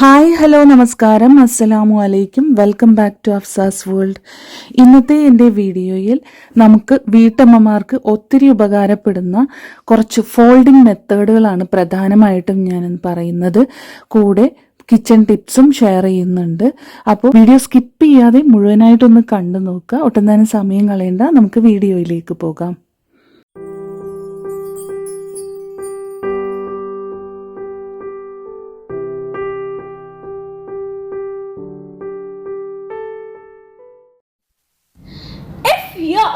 Hi hello നമസ്കാരം. അസ്സലാമു അലൈക്കും. Welcome back to Afsa's world ഇന്നത്തെ എന്റെ വീഡിയോയിൽ നമുക്ക് വീട്ടമ്മമാർക്ക് ഒത്തിരി ഉപകാരപ്പെടുന്ന കുറച്ച് ഫോൾഡിംഗ് മെത്തേഡുകളാണ് പ്രധാനമായിട്ടും ഞാൻ പറയുന്നത്. കൂടെ കിച്ചൺ ടിപ്സും ഷെയർ ചെയ്യുന്നുണ്ട്. അപ്പോൾ വീഡിയോ സ്കിപ്പ് ചെയ്യാതെ മുഴുവനായിട്ടൊന്ന് കണ്ടു നോക്കുക ഒട്ടും തന്നെ സമയം കളയണ്ട. നമുക്ക് വീഡിയോയിലേക്ക് പോകാം.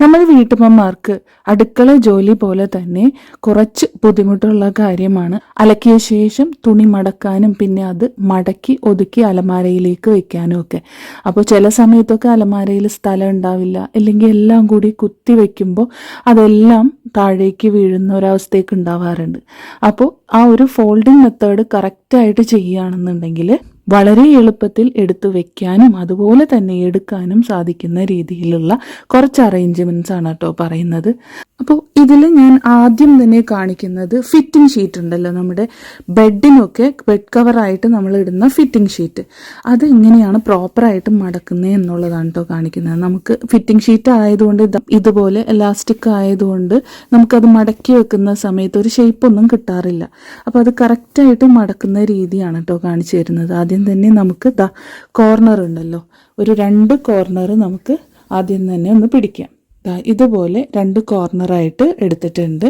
നമ്മൾ വീട്ടമ്മമാർക്ക് അടുക്കള ജോലി പോലെ തന്നെ കുറച്ച് ബുദ്ധിമുട്ടുള്ള കാര്യമാണ്. അലക്കിയ ശേഷം തുണി മടക്കാനും പിന്നെ അത് മടക്കി ഒതുക്കി അലമാരയിലേക്ക് വെക്കാനും ഒക്കെ. അപ്പോൾ ചില സമയത്തൊക്കെ അലമാരയിൽ സ്ഥലം ഉണ്ടാവില്ല. അല്ലെങ്കിൽ എല്ലാം കൂടി കുത്തി വെക്കുമ്പോൾ അതെല്ലാം താഴേക്ക് വീഴുന്ന ഒരവസ്ഥയൊക്കെ ഉണ്ടാവാറുണ്ട്. അപ്പോൾ ആ ഒരു ഫോൾഡിംഗ് മെത്തേഡ് കറക്റ്റായിട്ട് ചെയ്യുകയാണെന്നുണ്ടെങ്കിൽ വളരെ എളുപ്പത്തിൽ എടുത്തു വെക്കാനും അതുപോലെ തന്നെ എടുക്കാനും സാധിക്കുന്ന രീതിയിലുള്ള കുറച്ച് അറേഞ്ച്മെന്റ്സ് ആണ് കേട്ടോ പറയുന്നത്. അപ്പോൾ ഇതിൽ ഞാൻ ആദ്യം തന്നെ കാണിക്കുന്നത് ഫിറ്റിംഗ് ഷീറ്റ് ഉണ്ടല്ലോ നമ്മുടെ ബെഡിനൊക്കെ ബെഡ് കവറായിട്ട് നമ്മൾ ഇടുന്ന ഫിറ്റിംഗ് ഷീറ്റ് അത് എങ്ങനെയാണ് പ്രോപ്പറായിട്ട് മടക്കുന്നത് എന്നുള്ളതാണ് കേട്ടോ കാണിക്കുന്നത്. നമുക്ക് ഫിറ്റിംഗ് ഷീറ്റ് ആയതുകൊണ്ട് ഇതുപോലെ എലാസ്റ്റിക് ആയതുകൊണ്ട് നമുക്കത് മടക്കി വെക്കുന്ന സമയത്ത് ഒരു ഷേപ്പ് ഒന്നും കിട്ടാറില്ല. അപ്പോൾ അത് കറക്റ്റായിട്ട് മടക്കുന്ന രീതിയാണ് കേട്ടോ കാണിച്ചു തരുന്നത്. ആദ്യം തന്നെ നമുക്ക് കോർണർ ഉണ്ടല്ലോ. ഒരു രണ്ട് കോർണർ നമുക്ക് ആദ്യം തന്നെ ഒന്ന് പിടിക്കാം. ഇതുപോലെ രണ്ട് കോർണറായിട്ട് എടുത്തിട്ടുണ്ട്.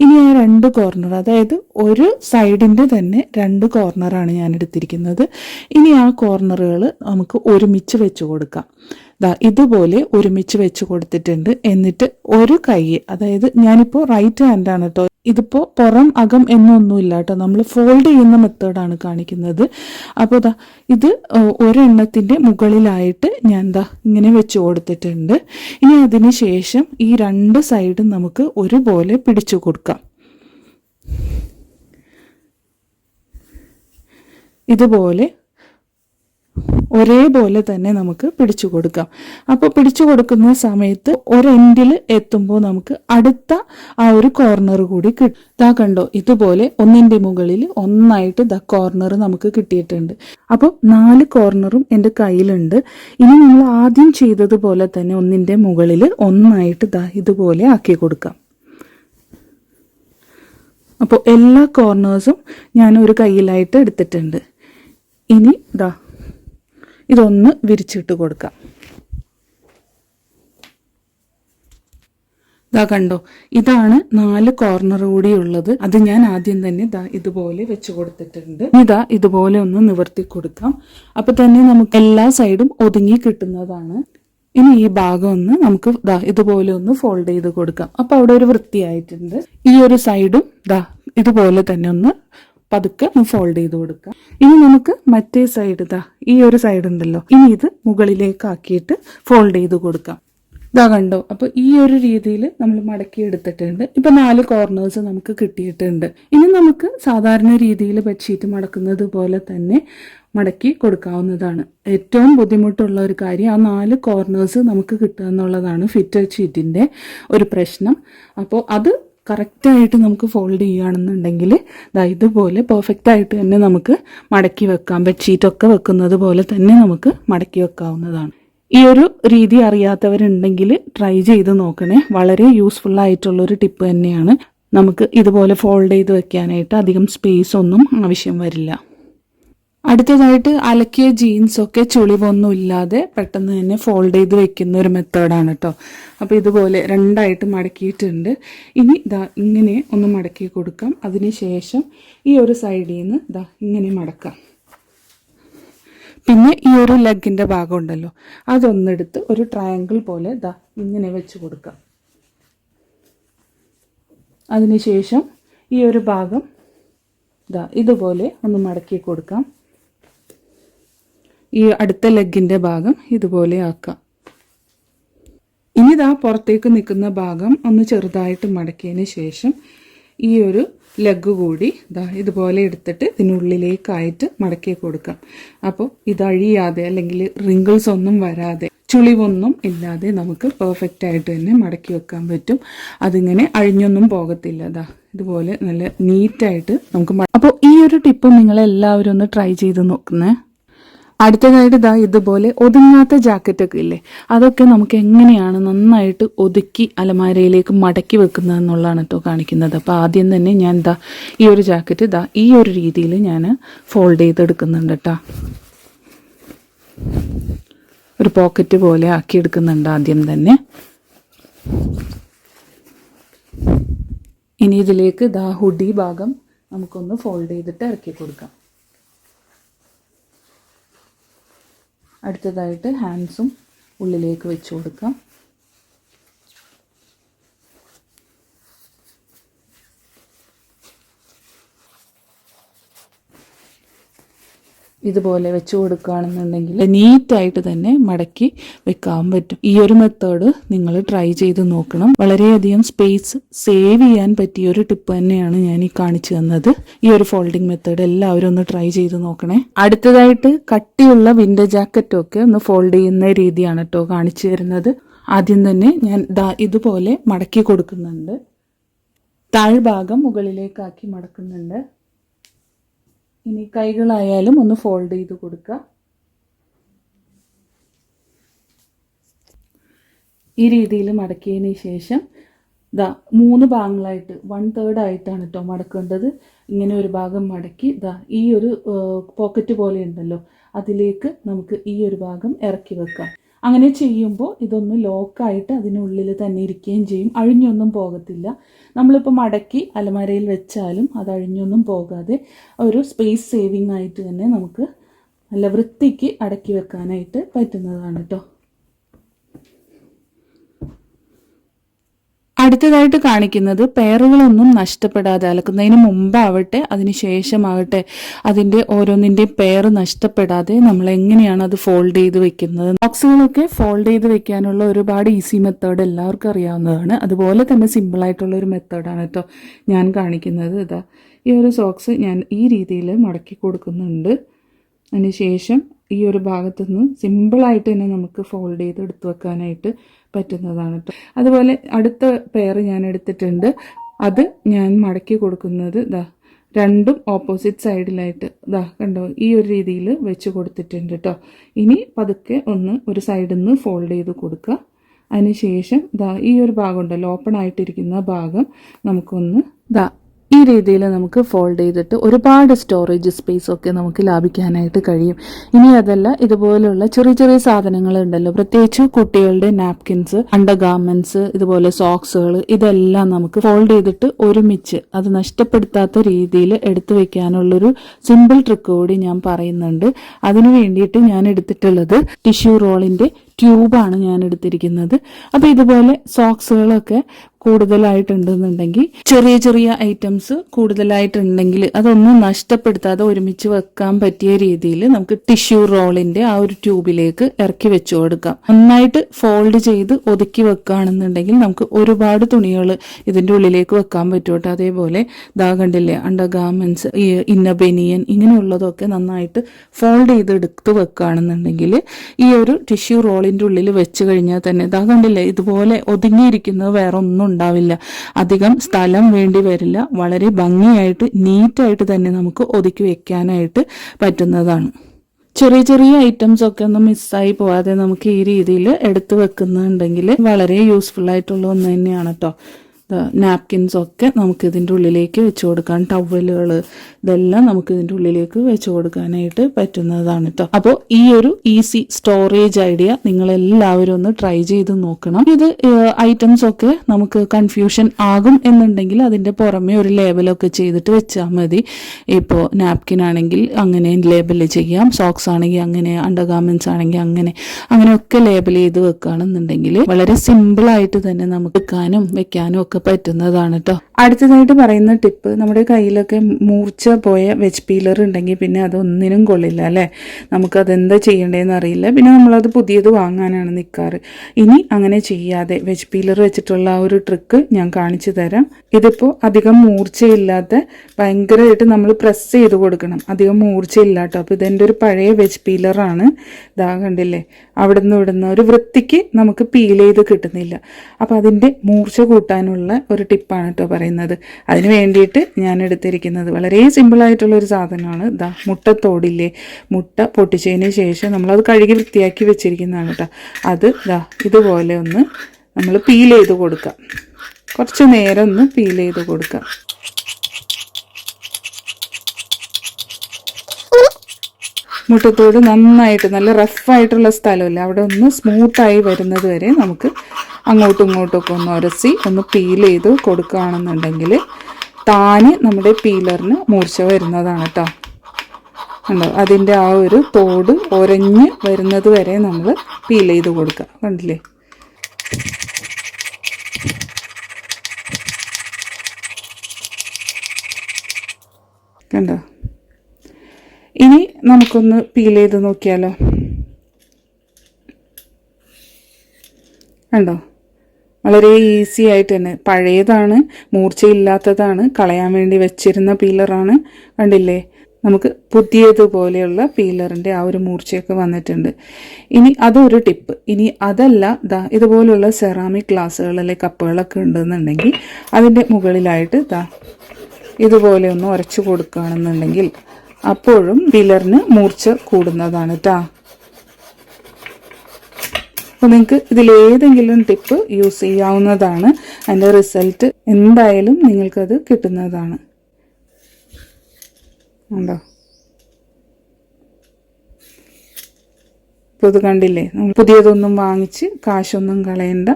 ഇനി ആ രണ്ട് കോർണർ അതായത് ഒരു സൈഡിന്റെ തന്നെ രണ്ട് കോർണറാണ് ഞാൻ എടുത്തിരിക്കുന്നത്. ഇനി ആ കോർണറുകൾ നമുക്ക് ഒരുമിച്ച് വെച്ച് കൊടുക്കാം. ദാ ഇതുപോലെ ഒരുമിച്ച് വെച്ച് കൊടുത്തിട്ടുണ്ട്. എന്നിട്ട് ഒരു കൈ അതായത് ഞാനിപ്പോൾ റൈറ്റ് ഹാൻഡാണ് കേട്ടോ ഇതിപ്പോൾ പുറം അകം എന്നൊന്നുമില്ല കേട്ടോ നമ്മൾ ഫോൾഡ് ചെയ്യുന്ന മെത്തേഡാണ് കാണിക്കുന്നത്. അപ്പോൾ ദാ ഇത് ഒരെണ്ണത്തിന്റെ മുകളിലായിട്ട് ഞാൻ ദാ ഇങ്ങനെ വെച്ച് കൊടുത്തിട്ടുണ്ട്. ഇനി അതിന് ശേഷം ഈ രണ്ട് സൈഡും നമുക്ക് ഒരുപോലെ പിടിച്ചു കൊടുക്കാം. ഇതുപോലെ ഒരേപോലെ തന്നെ നമുക്ക് പിടിച്ചു കൊടുക്കാം. അപ്പോൾ പിടിച്ചു കൊടുക്കുന്ന സമയത്ത് ഒരെൻഡിൽ എത്തുമ്പോൾ നമുക്ക് അടുത്ത ആ ഒരു കോർണർ കൂടി കിട്ടും. ഇതാ കണ്ടോ ഇതുപോലെ ഒന്നിന്റെ മുകളിൽ ഒന്നായിട്ട് ദ കോർണർ നമുക്ക് കിട്ടിയിട്ടുണ്ട്. അപ്പോൾ നാല് കോർണറും എന്റെ കയ്യിലുണ്ട്. ഇനി നമ്മൾ ആദ്യം ചെയ്തതുപോലെ തന്നെ ഒന്നിന്റെ മുകളിൽ ഒന്നായിട്ട് ദാ ഇതുപോലെ ആക്കി കൊടുക്കാം. അപ്പോൾ എല്ലാ കോർണേഴ്സും ഞാൻ ഒരു കയ്യിലായിട്ട് എടുത്തിട്ടുണ്ട്. ഇനി ദാ ഇതൊന്ന് വിരിച്ചിട്ട് കൊടുക്കാം. ഇതാ കണ്ടോ ഇതാണ് നാല് കോർണർ കൂടി ഉള്ളത്. അത് ഞാൻ ആദ്യം തന്നെ ഇതാ ഇതുപോലെ വെച്ച് കൊടുത്തിട്ടുണ്ട്. ഇതാ ഇതുപോലെ ഒന്ന് നിവർത്തി കൊടുക്കാം. അപ്പൊ തന്നെ നമുക്ക് എല്ലാ സൈഡും ഒതുങ്ങി കിട്ടുന്നതാണ്. ഇനി ഈ ഭാഗം ഒന്ന് നമുക്ക് ദാ ഇതുപോലെ ഒന്ന് ഫോൾഡ് ചെയ്ത് കൊടുക്കാം. അപ്പൊ അവിടെ ഒരു വൃത്തിയായിട്ടുണ്ട്. ഈ ഒരു സൈഡും ദാ ഇതുപോലെ തന്നെ ഒന്ന് പതുക്കെ ഒന്ന് ഫോൾഡ് ചെയ്ത് കൊടുക്കുക. ഇനി നമുക്ക് മറ്റേ സൈഡ് ഇതാ ഈ ഒരു സൈഡ് ഉണ്ടല്ലോ ഇനി ഇത് മുകളിലേക്ക് ആക്കിയിട്ട് ഫോൾഡ് ചെയ്ത് കൊടുക്കാം ഇതാ കണ്ടോ അപ്പൊ ഈ ഒരു രീതിയിൽ നമ്മൾ മടക്കി എടുത്തിട്ടുണ്ട്. ഇപ്പൊ നാല് കോർണേഴ്സ് നമുക്ക് കിട്ടിയിട്ടുണ്ട്. ഇനി നമുക്ക് സാധാരണ രീതിയിൽ ബെഡ്ഷീറ്റ് മടക്കുന്നത് പോലെ തന്നെ മടക്കി കൊടുക്കാവുന്നതാണ്. ഏറ്റവും ബുദ്ധിമുട്ടുള്ള ഒരു കാര്യം ആ നാല് കോർണേഴ്സ് നമുക്ക് കിട്ടുക എന്നുള്ളതാണ് ഫിറ്റഡ് ഷീറ്റിന്റെ ഒരു പ്രശ്നം. അപ്പോൾ അത് കറക്റ്റായിട്ട് നമുക്ക് ഫോൾഡ് ചെയ്യുകയാണെന്നുണ്ടെങ്കിൽ ദാ ഇതുപോലെ പെർഫെക്റ്റ് ആയിട്ട് തന്നെ നമുക്ക് മടക്കി വെക്കാം. ബെഡ്ഷീറ്റൊക്കെ വെക്കുന്നത് പോലെ തന്നെ നമുക്ക് മടക്കി വെക്കാവുന്നതാണ്. ഈ ഒരു രീതി അറിയാത്തവരുണ്ടെങ്കിൽ ട്രൈ ചെയ്ത് നോക്കണേ. വളരെ യൂസ്ഫുൾ ആയിട്ടുള്ളൊരു ടിപ്പ് തന്നെയാണ്. നമുക്ക് ഇതുപോലെ ഫോൾഡ് ചെയ്ത് വെക്കാനായിട്ട് അധികം സ്പേസ് ഒന്നും ആവശ്യം വരില്ല. അടുത്തതായിട്ട് അലക്കിയ ജീൻസൊക്കെ ചുളിവൊന്നും ഇല്ലാതെ പെട്ടെന്ന് തന്നെ ഫോൾഡ് ചെയ്ത് വെക്കുന്ന ഒരു മെത്തേഡാണ് കേട്ടോ അപ്പോൾ ഇതുപോലെ രണ്ടായിട്ട് മടക്കിയിട്ടുണ്ട്. ഇനി ഇതാ ഇങ്ങനെ ഒന്ന് മടക്കി കൊടുക്കാം. അതിനുശേഷം ഈ ഒരു സൈഡിൽ നിന്ന് ഇതാ ഇങ്ങനെ മടക്കാം. പിന്നെ ഈ ഒരു ലെഗിന്റെ ഭാഗം ഉണ്ടല്ലോ അതൊന്നെടുത്ത് ഒരു ട്രയാങ്കിൾ പോലെ ഇതാ ഇങ്ങനെ വെച്ച് കൊടുക്കാം. അതിനുശേഷം ഈ ഒരു ഭാഗം ഇതാ ഇതുപോലെ ഒന്ന് മടക്കി കൊടുക്കാം. ഈ അടുത്ത ലെഗിന്റെ ഭാഗം ഇതുപോലെ ആക്കാം. ഇനി ഇതാ പുറത്തേക്ക് നിൽക്കുന്ന ഭാഗം ഒന്ന് ചെറുതായിട്ട് മടക്കിയതിന് ശേഷം ഈ ഒരു ലെഗ് കൂടി ഇതാ ഇതുപോലെ എടുത്തിട്ട് ഇതിനുള്ളിലേക്കായിട്ട് മടക്കി കൊടുക്കാം. അപ്പോൾ ഇതഴിയാതെ അല്ലെങ്കിൽ റിങ്കിൾസ് ഒന്നും വരാതെ ചുളിവൊന്നും ഇല്ലാതെ നമുക്ക് പെർഫെക്റ്റ് ആയിട്ട് തന്നെ മടക്കി വെക്കാൻ പറ്റും. അതിങ്ങനെ അഴിഞ്ഞൊന്നും പോകത്തില്ല. അതാ ഇതുപോലെ നല്ല നീറ്റായിട്ട് നമുക്ക് അപ്പോൾ ഈ ഒരു ടിപ്പ് നിങ്ങളെല്ലാവരും ഒന്ന് ട്രൈ ചെയ്ത് നോക്കുന്നേ. അടുത്തതായിട്ട് ഇതാ ഇതുപോലെ ഒതുങ്ങാത്ത ജാക്കറ്റൊക്കെ ഇല്ലേ? അതൊക്കെ നമുക്ക് എങ്ങനെയാണ് നന്നായിട്ട് ഒതുക്കി അലമാരയിലേക്ക് മടക്കി വെക്കുന്നത് എന്നുള്ളതാണ് കേട്ടോ കാണിക്കുന്നത്. അപ്പോൾ ആദ്യം തന്നെ ഞാൻ ഇതാ ഈ ഒരു ജാക്കറ്റ് ഇതാ ഈ ഒരു രീതിയിൽ ഞാൻ ഫോൾഡ് ചെയ്തെടുക്കുന്നുണ്ട് കേട്ടോ ഒരു പോക്കറ്റ് പോലെ ആക്കി എടുക്കുന്നുണ്ട് ആദ്യം തന്നെ. ഇനി ഇതിലേക്ക് ദാ ഹുഡി ഭാഗം നമുക്കൊന്ന് ഫോൾഡ് ചെയ്തിട്ട് ഇറക്കി കൊടുക്കാം. അടുത്തതായിട്ട് ഹാൻഡ്സും ഉള്ളിലേക്ക് വെച്ച് കൊടുക്കാം. ഇതുപോലെ വെച്ച് കൊടുക്കുകയാണെന്നുണ്ടെങ്കിൽ നീറ്റായിട്ട് തന്നെ മടക്കി വെക്കാൻ പറ്റും. ഈ ഒരു മെത്തേഡ് നിങ്ങൾ ട്രൈ ചെയ്ത് നോക്കണം. വളരെയധികം സ്പേസ് സേവ് ചെയ്യാൻ പറ്റിയ ഒരു ടിപ്പ് തന്നെയാണ് ഞാൻ ഈ കാണിച്ചു തന്നത്. ഈ ഒരു ഫോൾഡിംഗ് മെത്തേഡ് എല്ലാവരും ഒന്ന് ട്രൈ ചെയ്ത് നോക്കണേ. അടുത്തതായിട്ട് കട്ടിയുള്ള വിൻഡർ ജാക്കറ്റും ഒക്കെ ഒന്ന് ഫോൾഡ് ചെയ്യുന്ന രീതിയാണ് കേട്ടോ കാണിച്ചു തരുന്നത്. ആദ്യം തന്നെ ഞാൻ ഇതുപോലെ മടക്കി കൊടുക്കുന്നുണ്ട്. താഴ്ഭാഗം മുകളിലേക്കാക്കി മടക്കുന്നുണ്ട്. ഇനി കൈകളായാലും ഒന്ന് ഫോൾഡ് ചെയ്ത് കൊടുക്കുക ഈ രീതിയിൽ മടക്കിയതിന് ശേഷം ഇതാ മൂന്ന് ഭാഗങ്ങളായിട്ട് വൺ തേർഡ് ആയിട്ടാണ് കേട്ടോ മടക്കേണ്ടത്. ഇങ്ങനെ ഒരു ഭാഗം മടക്കി ഇതാ ഈ ഒരു പോക്കറ്റ് പോലെ ഉണ്ടല്ലോ അതിലേക്ക് നമുക്ക് ഈ ഒരു ഭാഗം ഇറക്കി വെക്കാം. അങ്ങനെ ചെയ്യുമ്പോൾ ഇതൊന്ന് ലോക്കായിട്ട് അതിനുള്ളിൽ തന്നെ ഇരിക്കുകയും ചെയ്യും. അഴിഞ്ഞൊന്നും പോകത്തില്ല. നമ്മളിപ്പോൾ മടക്കി അലമാരയിൽ വെച്ചാലും അത് അഴിഞ്ഞൊന്നും പോകാതെ ഒരു സ്പേസ് സേവിങ് ആയിട്ട് തന്നെ നമുക്ക് നല്ല വൃത്തിക്ക് അടക്കി വെക്കാനായിട്ട് പറ്റുന്നതാണ് കേട്ടോ അടുത്തതായിട്ട് കാണിക്കുന്നത് പെയറുകളൊന്നും നഷ്ടപ്പെടാതെ അലക്കുന്നതിന് മുമ്പാവട്ടെ അതിന് ശേഷമാവട്ടെ അതിന്റെ ഓരോന്നിന്റെയും പെയർ നഷ്ടപ്പെടാതെ നമ്മൾ എങ്ങനെയാണ് അത് ഫോൾഡ് ചെയ്ത് വെക്കുന്നത്. ബോക്സുകളൊക്കെ ഫോൾഡ് ചെയ്ത് വെക്കാനുള്ള ഒരുപാട് ഈസി മെത്തേഡ് എല്ലാവർക്കും അറിയാവുന്നതാണ്. അതുപോലെ തന്നെ സിമ്പിളായിട്ടുള്ള ഒരു മെത്തേഡാണ് കേട്ടോ ഞാൻ കാണിക്കുന്നത്. ഇതാ ഈ ഒരു സോക്സ് ഞാൻ ഈ രീതിയിൽ മടക്കി കൊടുക്കുന്നുണ്ട്. അതിന് ശേഷം ഈ ഒരു ഭാഗത്തു നിന്ന് സിമ്പിളായിട്ട് തന്നെ നമുക്ക് ഫോൾഡ് ചെയ്ത് എടുത്തു വെക്കാനായിട്ട് പറ്റുന്നതാണ് കേട്ടോ അതുപോലെ അടുത്ത പെയർ ഞാൻ എടുത്തിട്ടുണ്ട്. അത് ഞാൻ മടക്കി കൊടുക്കുന്നത് ദാ രണ്ടും ഓപ്പോസിറ്റ് സൈഡിലായിട്ട് ദാ കണ്ടോ? ഈ ഒരു രീതിയിൽ വെച്ച് കൊടുത്തിട്ടുണ്ട് കേട്ടോ ഇനി പതുക്കെ ഒന്ന് ഒരു സൈഡിൽ നിന്ന് ഫോൾഡ് ചെയ്ത് കൊടുക്കുക. അതിനുശേഷം ദാ ഈ ഒരു ഭാഗം ഉണ്ടല്ലോ ഓപ്പൺ ആയിട്ടിരിക്കുന്ന ഭാഗം നമുക്കൊന്ന് ദാ ഈ രീതിയിൽ നമുക്ക് ഫോൾഡ് ചെയ്തിട്ട് ഒരുപാട് സ്റ്റോറേജ് സ്പേസ് ഒക്കെ നമുക്ക് ലാഭിക്കാനായിട്ട് കഴിയും. ഇനി അതല്ല ഇതുപോലുള്ള ചെറിയ ചെറിയ സാധനങ്ങൾ ഉണ്ടല്ലോ പ്രത്യേകിച്ച് കുട്ടികളുടെ നാപ്കിൻസ് അണ്ടർ ഗാർമെന്റ്സ് ഇതുപോലെ സോക്സുകൾ ഇതെല്ലാം നമുക്ക് ഫോൾഡ് ചെയ്തിട്ട് ഒരുമിച്ച് അത് നഷ്ടപ്പെടുത്താത്ത രീതിയിൽ എടുത്തു വെക്കാനുള്ളൊരു സിമ്പിൾ ട്രിക്ക് കൂടി ഞാൻ പറയുന്നുണ്ട്. അതിനു വേണ്ടിയിട്ട് ഞാൻ എടുത്തിട്ടുള്ളത് ടിഷ്യൂ റോളിന്റെ ട്യൂബാണ് ഞാൻ എടുത്തിരിക്കുന്നത്. അപ്പോൾ ഇതുപോലെ സോക്സുകളൊക്കെ കൂടുതലായിട്ടുണ്ടെന്നുണ്ടെങ്കിൽ ചെറിയ ചെറിയ ഐറ്റംസ് കൂടുതലായിട്ടുണ്ടെങ്കിൽ അതൊന്നും നഷ്ടപ്പെടുത്താതെ ഒരുമിച്ച് വെക്കാൻ പറ്റിയ രീതിയിൽ നമുക്ക് ടിഷ്യൂ റോളിന്റെ ആ ഒരു ട്യൂബിലേക്ക് ഇറക്കി വെച്ചു കൊടുക്കാം. നന്നായിട്ട് ഫോൾഡ് ചെയ്ത് ഒതുക്കി വെക്കുകയാണെന്നുണ്ടെങ്കിൽ നമുക്ക് ഒരുപാട് തുണികൾ ഇതിന്റെ ഉള്ളിലേക്ക് വെക്കാൻ പറ്റുമോട്ടെ അതേപോലെ ദാ കണ്ടില്ലേ അണ്ടർ ഗാർമെന്റ്സ് ഇന്ന ബെനിയൻ ഇങ്ങനെയുള്ളതൊക്കെ നന്നായിട്ട് ഫോൾഡ് ചെയ്ത് എടുത്ത് വെക്കുകയാണെന്നുണ്ടെങ്കിൽ ഈ ഒരു ടിഷ്യൂ റോളിന്റെ ഉള്ളിൽ വെച്ച് കഴിഞ്ഞാൽ തന്നെ ഇതാ കണ്ടില്ലേ ഇതുപോലെ ഒതുങ്ങിയിരിക്കുന്നത് വേറെ ഒന്നും ഉണ്ടാവില്ല. അധികം സ്ഥലം വേണ്ടി വരില്ല. വളരെ ഭംഗിയായിട്ട് നീറ്റായിട്ട് തന്നെ നമുക്ക് ഒതുക്കി വെക്കാനായിട്ട് പറ്റുന്നതാണ്. ചെറിയ ചെറിയ ഐറ്റംസ് ഒക്കെ ഒന്നും മിസ്സായി പോവാതെ നമുക്ക് ഈ രീതിയിൽ എടുത്തു വെക്കുന്നുണ്ടെങ്കിൽ വളരെ യൂസ്ഫുൾ ആയിട്ടുള്ള ഒന്ന് തന്നെയാണ് കേട്ടോ നാപ്കിൻസ് ഒക്കെ നമുക്ക് ഇതിന്റെ ഉള്ളിലേക്ക് വെച്ച് കൊടുക്കാം ടവലുകൾ ഇതെല്ലാം നമുക്ക് ഇതിന്റെ ഉള്ളിലേക്ക് വെച്ച് കൊടുക്കാനായിട്ട് പറ്റുന്നതാണ് കേട്ടോ അപ്പോൾ ഈ ഒരു ഈസി സ്റ്റോറേജ് ഐഡിയ നിങ്ങൾ എല്ലാവരും ഒന്ന് ട്രൈ ചെയ്ത് നോക്കണം. ഇത് ഐറ്റംസ് ഒക്കെ നമുക്ക് കൺഫ്യൂഷൻ ആകും എന്നുണ്ടെങ്കിൽ അതിന്റെ പുറമെ ഒരു ലേബലൊക്കെ ചെയ്തിട്ട് വെച്ചാൽ മതി. ഇപ്പോൾ നാപ്കിൻ ആണെങ്കിൽ അങ്ങനെ ലേബൽ ചെയ്യാം സോക്സ് ആണെങ്കിൽ അങ്ങനെ അണ്ടർ ഗാർമെൻസ് ആണെങ്കിൽ അങ്ങനെ അങ്ങനെയൊക്കെ ലേബൽ ചെയ്ത് വെക്കുകയാണെന്നുണ്ടെങ്കിൽ വളരെ സിമ്പിളായിട്ട് തന്നെ നമുക്ക് വെക്കാനും വെക്കാനും ഒക്കെ പറ്റുന്നതാണ് കേട്ടോ അടുത്തതായിട്ട് പറയുന്ന ടിപ്പ് നമ്മുടെ കയ്യിലൊക്കെ മൂർച്ച പോയ വെജ് പീലർ ഉണ്ടെങ്കിൽ പിന്നെ അതൊന്നിനും കൊള്ളില്ല അല്ലേ? നമുക്ക് എന്താ ചെയ്യേണ്ടതെന്ന് അറിയില്ല. പിന്നെ നമ്മളത് പുതിയത് വാങ്ങാനാണ് നിൽക്കാറ് ഇനി അങ്ങനെ ചെയ്യാതെ വെജ് പീലർ വെച്ചിട്ടുള്ള ആ ഒരു ട്രിക്ക് ഞാൻ കാണിച്ചു തരാം. ഇതിപ്പോൾ അധികം മൂർച്ചയില്ലാത്ത ഭയങ്കരമായിട്ട് നമ്മൾ പ്രസ് ചെയ്ത് കൊടുക്കണം. അധികം മൂർച്ചയില്ല കേട്ടോ അപ്പോൾ ഇതെന്റെ ഒരു പഴയ വെജ് പീലറാണ് ഇതാ കണ്ടില്ലേ? അവിടെ നിന്ന് ഇവിടുന്ന് ഒരു വൃത്തിക്ക് നമുക്ക് പീൽ ചെയ്ത് കിട്ടുന്നില്ല. അപ്പോൾ അതിന്റെ മൂർച്ച കൂട്ടാനുള്ള ഒരു ടിപ്പാണ് കേട്ടോ പറയുന്നത്. അതിന് വേണ്ടിയിട്ട് ഞാൻ എടുത്തിരിക്കുന്നത് വളരെ സിമ്പിളായിട്ടുള്ള ഒരു സാധനമാണ്. ഇതാ മുട്ടത്തോടില്ലേ മുട്ട പൊട്ടിച്ചതിന് ശേഷം നമ്മളത് കഴുകി വൃത്തിയാക്കി വെച്ചിരിക്കുന്നതാണ് കേട്ടോ അത് ദാ ഇതുപോലെ ഒന്ന് നമ്മൾ പീൽ ചെയ്ത് കൊടുക്കുക കുറച്ച് നേരം ഒന്ന് പീൽ ചെയ്ത് കൊടുക്കാം. മുട്ടത്തോട് നന്നായിട്ട് നല്ല റഫായിട്ടുള്ള സ്ഥലമല്ല. അവിടെ ഒന്ന് സ്മൂത്തായി വരുന്നത് വരെ നമുക്ക് അങ്ങോട്ടും ഇങ്ങോട്ടും ഒക്കെ ഒന്ന് ഉരസി ഒന്ന് പീൽ ചെയ്ത് കൊടുക്കുകയാണെന്നുണ്ടെങ്കിൽ താന് നമ്മുടെ പീലറിന് മൂർച്ച വരുന്നതാണ് കേട്ടോ കണ്ടോ? അതിന്റെ ആ ഒരു തോട് ഒരഞ്ഞ് വരുന്നത് വരെ നമ്മൾ പീൽ ചെയ്ത് കൊടുക്കുക. കണ്ടില്ലേ? കണ്ടോ? ഇനി നമുക്കൊന്ന് പീൽ ചെയ്ത് നോക്കിയാലോ? കണ്ടോ? വളരെ ഈസി ആയിട്ട് തന്നെ. പഴയതാണ് മൂർച്ചയില്ലാത്തതാണ് കളയാൻ വേണ്ടി വെച്ചിരുന്ന പീലറാണ് കണ്ടില്ലേ? നമുക്ക് പുതിയതുപോലെയുള്ള പീലറിന്റെ ആ ഒരു മൂർച്ചയൊക്കെ വന്നിട്ടുണ്ട്. ഇനി അതൊരു ടിപ്പ് ഇനി അതല്ല ദാ ഇതുപോലുള്ള സെറാമിക് ഗ്ലാസ്സുകൾ അല്ലെങ്കിൽ കപ്പുകളൊക്കെ ഉണ്ടെന്നുണ്ടെങ്കിൽ അതിന്റെ മുകളിലായിട്ട് ദാ ഇതുപോലെ ഒന്ന് ഉരച്ചു കൊടുക്കുകയാണെന്നുണ്ടെങ്കിൽ അപ്പോഴും പീലറിന് മൂർച്ച കൂടുന്നതാണ് കേട്ടോ അപ്പോൾ നിങ്ങൾക്ക് ഇതിലേതെങ്കിലും ടിപ്പ് യൂസ് ചെയ്യാവുന്നതാണ്. അതിന്റെ റിസൾട്ട് എന്തായാലും നിങ്ങൾക്കത് കിട്ടുന്നതാണ്. ഉണ്ടോ ഇപ്പോൾ ഇത് കണ്ടില്ലേ? നമ്മൾ പുതിയതൊന്നും വാങ്ങിച്ച് കാശൊന്നും കളയണ്ട.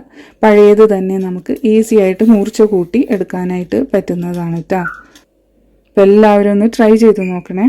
പഴയത് തന്നെ നമുക്ക് ഈസി ആയിട്ട് മൂർച്ച കൂട്ടി എടുക്കാനായിട്ട് പറ്റുന്നതാണ് കേട്ടോ അപ്പോൾ എല്ലാവരും ഒന്ന് ട്രൈ ചെയ്ത് നോക്കണേ.